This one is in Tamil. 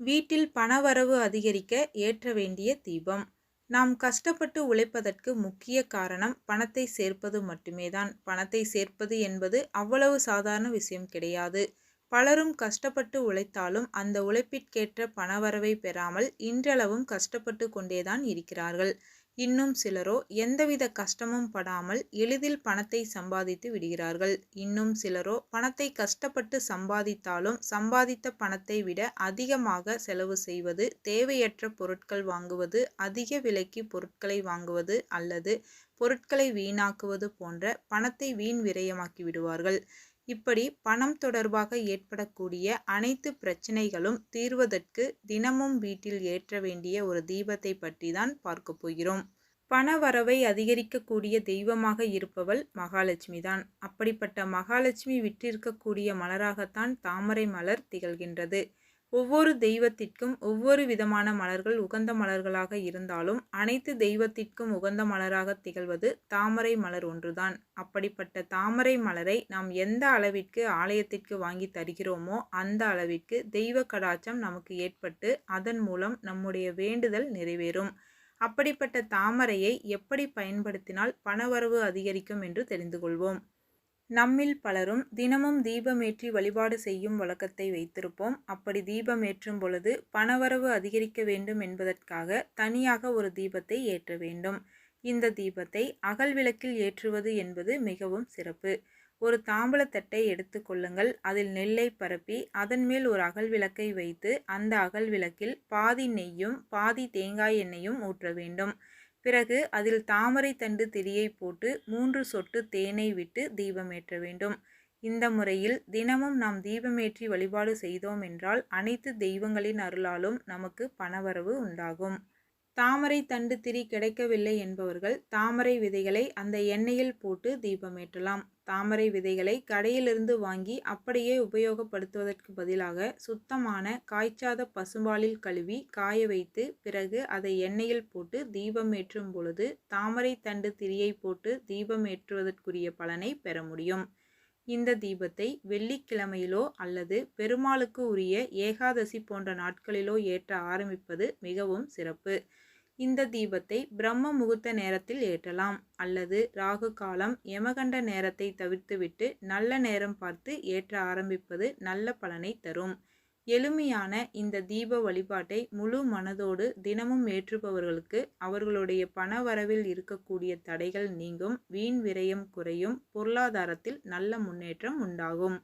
வீட்டில் பணவரவு அதிகரிக்க ஏற்ற வேண்டிய தீபம். நாம் கஷ்டப்பட்டு உழைப்பதற்கு முக்கிய காரணம் பணத்தை சேர்ப்பது மட்டுமே தான். பணத்தை சேர்ப்பது என்பது அவ்வளவு சாதாரண விஷயம் கிடையாது. பலரும் கஷ்டப்பட்டு உழைத்தாலும் அந்த உழைப்பிற்கேற்ற பணவரவை பெறாமல் இன்றளவும் கஷ்டப்பட்டு கொண்டேதான் இருக்கிறார்கள். இன்னும் சிலரோ எந்தவித கஷ்டமும் படாமல் எளிதில் பணத்தை சம்பாதித்து விடுகிறார்கள். இன்னும் சிலரோ பணத்தை கஷ்டப்பட்டு சம்பாதித்தாலும் சம்பாதித்த பணத்தை விட அதிகமாக செலவு செய்வது தேவையற்ற பொருட்கள் வாங்குவது அதிக விலைக்கு பொருட்களை வாங்குவது அல்லது பொருட்களை வீணாக்குவது போன்ற பணத்தை வீண் விரயமாக்கி விடுவார்கள். இப்படி பணம் தொடர்பாக ஏற்படக்கூடிய அனைத்து பிரச்சனைகளும் தீர்வதற்கு தினமும் வீட்டில் ஏற்ற வேண்டிய ஒரு தீபத்தை பற்றி தான் பார்க்க போகிறோம். பண வரவை அதிகரிக்கக்கூடிய தெய்வமாக இருப்பவள் மகாலட்சுமி தான். அப்படிப்பட்ட மகாலட்சுமி விற்றிருக்கக்கூடிய மலராகத்தான் தாமரை மலர் திகழ்கின்றது. ஒவ்வொரு தெய்வத்திற்கும் ஒவ்வொரு விதமான மலர்கள் உகந்த மலர்களாக இருந்தாலும் அனைத்து தெய்வத்திற்கும் உகந்த மலராக திகழ்வது தாமரை மலர் ஒன்றுதான். அப்படிப்பட்ட தாமரை மலரை நாம் எந்த அளவிற்கு ஆலயத்திற்கு வாங்கி தருகிறோமோ அந்த அளவிற்கு தெய்வ கடாச்சம் நமக்கு ஏற்பட்டு அதன் மூலம் நம்முடைய வேண்டுதல் நிறைவேறும். அப்படிப்பட்ட தாமரையை எப்படி பயன்படுத்தினால் பணவரவு அதிகரிக்கும் என்று தெரிந்து கொள்வோம். நம்மில் பலரும் தினமும் தீபமேற்றி வழிபாடு செய்யும் வழக்கத்தை வைத்திருப்போம். அப்படி தீபம் ஏற்றும் பொழுது பணவரவு அதிகரிக்க வேண்டும் என்பதற்காக தனியாக ஒரு தீபத்தை ஏற்ற வேண்டும். இந்த தீபத்தை அகல் விளக்கில் ஏற்றுவது என்பது மிகவும் சிறப்பு. ஒரு தாம்பலத்தட்டை எடுத்துக்கொள்ளுங்கள் அதில் நெல்லை பரப்பி அதன் மேல் ஒரு அகல் விளக்கை வைத்து அந்த அகல் விளக்கில் பாதி நெய்யும் பாதி தேங்காய் எண்ணெயும் ஊற்ற வேண்டும். பிறகு அதில் தாமரை தண்டு திரியை போட்டு மூன்று சொட்டு தேனை விட்டு தீபமேற்ற வேண்டும். இந்த முறையில் தினமும் நாம் தீபமேற்றி வழிபாடு செய்தோம் என்றால் அனைத்து தெய்வங்களின் அருளாலும் நமக்கு பணவரவு உண்டாகும். தாமரை தண்டு திரி கிடைக்கவில்லை என்பவர்கள் தாமரை விதைகளை அந்த எண்ணெயில் போட்டு தீபமேற்றலாம் தாமரை விதைகளை கடையிலிருந்து வாங்கி அப்படியே உபயோகப்படுத்துவதற்கு பதிலாக சுத்தமான காய்ச்சாத பசும்பாலில் கழுவி காய வைத்து பிறகு அதை எண்ணெயில் போட்டு தீபம் ஏற்றும் பொழுது தாமரை தண்டு திரியை போட்டு தீபம் ஏற்றுவதற்குரிய பலனை பெற முடியும். இந்த தீபத்தை வெள்ளிக்கிழமையிலோ அல்லது பெருமாளுக்கு உரிய ஏகாதசி போன்ற நாட்களிலோ ஏற்ற ஆரம்பிப்பது மிகவும் சிறப்பு. இந்த தீபத்தை பிரம்ம முகூர்த்த நேரத்தில் ஏற்றலாம். அல்லது ராகு காலம் யமகண்ட நேரத்தை தவிர்த்துவிட்டு நல்ல நேரம் பார்த்து ஏற்ற ஆரம்பிப்பது நல்ல பலனை தரும். எளிமையான இந்த தீப வழிபாட்டை முழு மனதோடு தினமும் ஏற்றுபவர்களுக்கு அவர்களுடைய பண வரவில் இருக்கக்கூடிய தடைகள் நீங்கும் வீண் விரயம் குறையும் பொருளாதாரத்தில் நல்ல முன்னேற்றம் உண்டாகும்.